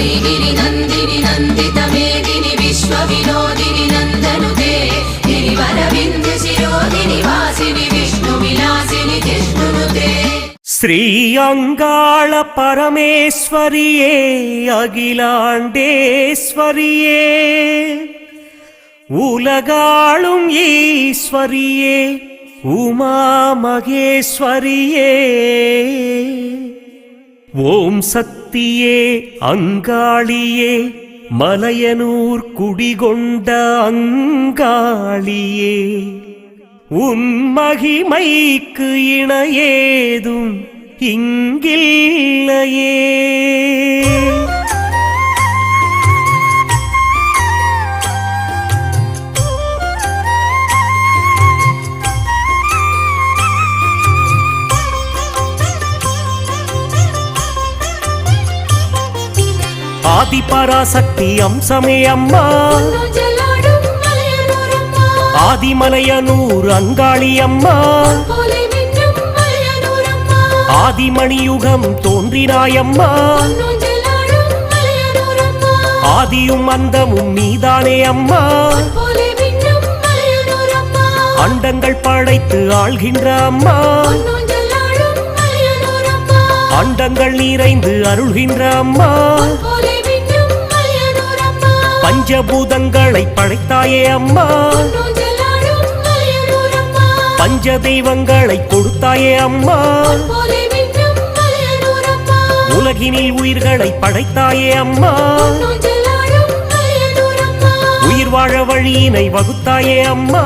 गिरि नन्दिनि नन्दितमेदिनि विश्वविनोदिनि नन्दनुते गिरिवरविन्ध्य शिरोदिनि वासिनि विष्णुविलासिनि जिष्णुनुते ஸ்ரீ அங்காள பரமேஸ்வரியே அகிலாண்டேஸ்வரியே உலகாளும் ஈஸ்வரியே உமா மகேஸ்வரியே ஓம் மூர்த்தியே அங்காளியே மலையனூர் குடிகொண்ட அங்காளியே. உன் மகிமைக்கு இணையேதும் இங்கில்லையே. ஆதிபராசக்தி அம்சமே அம்மா. ஆதிமலையனூர் அங்காளி அம்மா. ஆதிமணியுகம் தோன்றினாயம்மா. ஆதியும் அந்தமும் நீதானே அம்மா. அண்டங்கள் படைத்து ஆள்கின்ற அம்மா. அண்டங்கள் நிறைந்து அருள்கின்ற அம்மா. பஞ்சபூதங்களை படைத்தாயே அம்மா. பஞ்ச தெய்வங்களை கொடுத்தாயே அம்மா. உலகினில் உயிர்களை படைத்தாயே அம்மா. உயிர் வாழ வழியினை வகுத்தாயே அம்மா.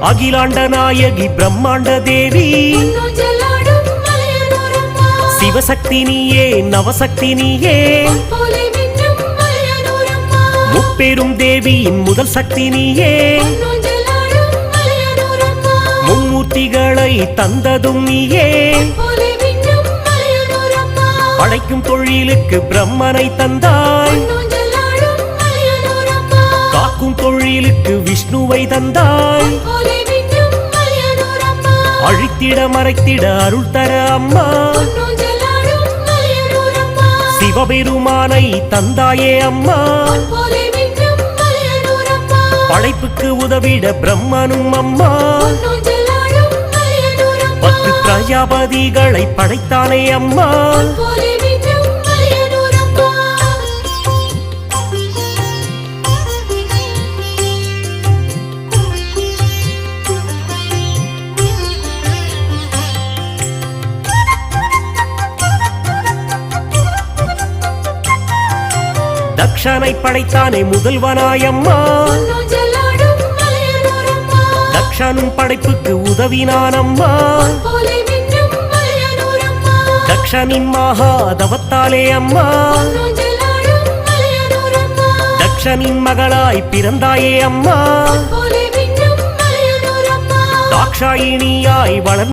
அகிலாண்ட நாயகி பிரம்மாண்ட தேவி சிவசக்தி நீயே நவசக்தி நீயே முப்பெரும் தேவியின் முதல் சக்தி நீயே மும்மூர்த்திகளை தந்ததும் நீயே. படைக்கும் தொழிலுக்கு பிரம்மனை தந்தாய். காக்கும் தொழிலுக்கு விஷ்ணுவை தந்தாய். மலையனூரம்மா அழித்திட மறைத்திட அருள் தர அம்மா. சிவபெருமானை தந்தாயே அம்மா. படைப்புக்கு உதவிட பிரம்மனும் அம்மா. பத்து பிரஜாபதிகளை படைத்தானே அம்மா. தக்ஷனை படைத்தானே முதல்வனாயம்மா. தக்ஷனும் படைப்புக்கு உதவினானம்மா. தக்ஷனின் மகா தவத்தாலே அம்மா தக்ஷனின் மகளாய் பிறந்தாயே அம்மா. தாக்ஷாயினியாய் வளர்ந்த